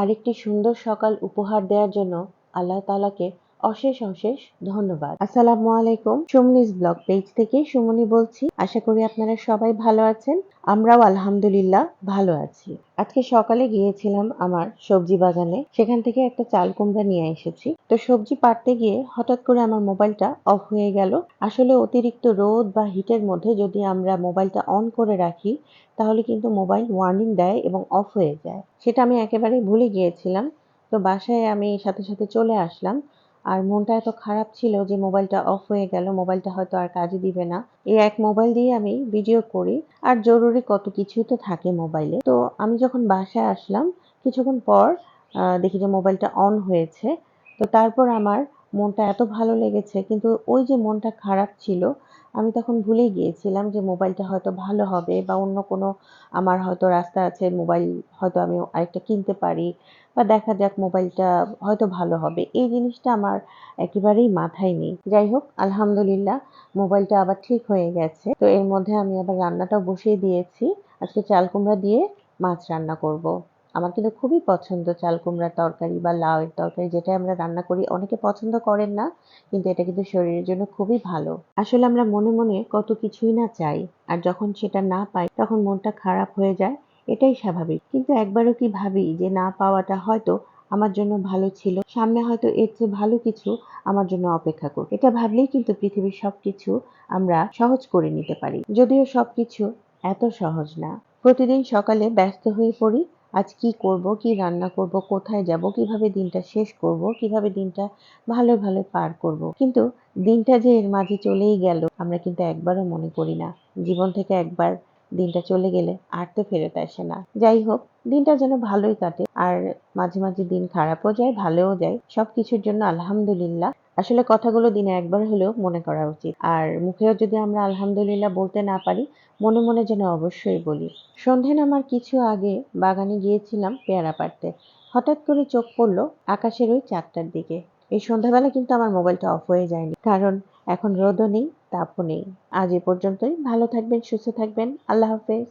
আরেকটি সুন্দর সকাল উপহার দেওয়ার জন্য আল্লাহ তাআলাকে অশেষ অশেষ ধন্যবাদ। আসসালামু আলাইকুম। সুমনিস ব্লগ পেজ থেকে সুমনি বলছি, আশা করি আপনারা সবাই ভালো আছেন। আমরাও আলহামদুলিল্লাহ ভালো আছি। আজকে সকালে গিয়েছিলাম আমার সবজি বাগানে। সেখান থেকে একটা চাল কুমড়া নিয়ে এসেছি। তো সবজি পাড়তে গিয়ে হঠাৎ করে আমার মোবাইলটা অফ হয়ে গেল। আসলে অতিরিক্ত রোদ বা হিটের মধ্যে যদি আমরা মোবাইলটা অন করে রাখি, তাহলে কিন্তু মোবাইল ওয়ার্নিং দেয় এবং অফ হয়ে যায়। সেটা আমি একেবারেই ভুলে গিয়েছিলাম। তো বাসায় আমি সাথে সাথে চলে আসলাম। আর মনটা এত খারাপ ছিল যে মোবাইলটা অফ হয়ে গেল, মোবাইলটা হয়তো আর কাজে দিবে না। এই এক মোবাইল দিয়ে আমি ভিডিও করি, আর জরুরি কত কিছুই তো থাকে মোবাইলে। তো আমি যখন বাসায় আসলাম, কিছুক্ষণ পর দেখি যে মোবাইলটা অন হয়েছে। তো তারপর আমার মনটা এত ভালো লেগেছে, কিন্তু ওই যে মনটা খারাপ ছিল আমি তখন ভুলে গিয়েছিলাম যে মোবাইলটা হয়তো ভালো হবে বা অন্য কোনো আমার হয়তো রাস্তা আছে, মোবাইল হয়তো আমি আরেকটা কিনতে পারি বা দেখা যাক মোবাইলটা হয়তো ভালো হবে। এই জিনিসটা আমার একেবারেই মাথায় নেই। যাই হোক, আলহামদুলিল্লাহ মোবাইলটা আবার ঠিক হয়ে গেছে। তো এর মধ্যে আমি আবার রান্নাটাও বসিয়ে দিয়েছি। আজকে চাল কুমড়া দিয়ে মাছ রান্না করব। আমার কিন্তু খুবই পছন্দ চাল কুমড়ার তরকারি বা লাউয়ের তরকারি, যেটা আমরা রান্না করি। অনেকে পছন্দ করেন না, কিন্তু এটা কিন্তু শরীরের জন্য খুবই ভালো। আসলে আমরা মনে মনে কত কিছুই না চাই, আর যখন সেটা না পাই, তখন মনটা খারাপ হয়ে যায়, এটাই স্বাভাবিক। কিন্তু একবারও কি ভাবি যে না পাওয়াটা হয়তো আমার জন্য ভালো ছিল, সামনে হয়তো এর চেয়ে ভালো কিছু আমার জন্য অপেক্ষা করবে। এটা ভাবলেই কিন্তু পৃথিবীর সবকিছু আমরা সহজ করে নিতে পারি। যদিও সবকিছু এত সহজ না। প্রতিদিন সকালে ব্যস্ত হয়ে পড়ি আজ কি করব, কি রান্না করব, কোথায় যাব, কীভাবে দিনটা শেষ করব, কীভাবে দিনটা ভালো ভালো পার করব। কিন্তু দিনটা যে এর মাঝে চলেই গেল, আমরা কিন্তু একবারও মনে করি না। জীবন থেকে একবার দিনটা চলে গেলে আর তো ফেরত আসে না। যাই হোক, দিনটা যেন ভালোই কাটে আর মাঝে মাঝে দিন খারাপও যায়, ভালোও যায়। সবকিছুর জন্য আলহামদুলিল্লাহ। আসলে কথাগুলো দিনে একবার হলেও মনে করা উচিত। আর মুখেও যদি আমরা আলহামদুলিল্লাহ বলতে না পারি, মনে মনে যেন অবশ্যই বলি। সন্ধে নামার কিছু আগে বাগানে গিয়েছিলাম পেয়ারা পাড়তে। হঠাৎ করে চোখ পড়ল আকাশের ওই চারটার দিকে। এই সন্ধ্যাবেলা কিন্তু আমার মোবাইলটা অফ হয়ে যায়নি। কারণ এখন রোদও নেই, তাপও নেই। আজ এ পর্যন্তই। ভালো থাকবেন, সুস্থ থাকবেন। আল্লাহ হাফেজ।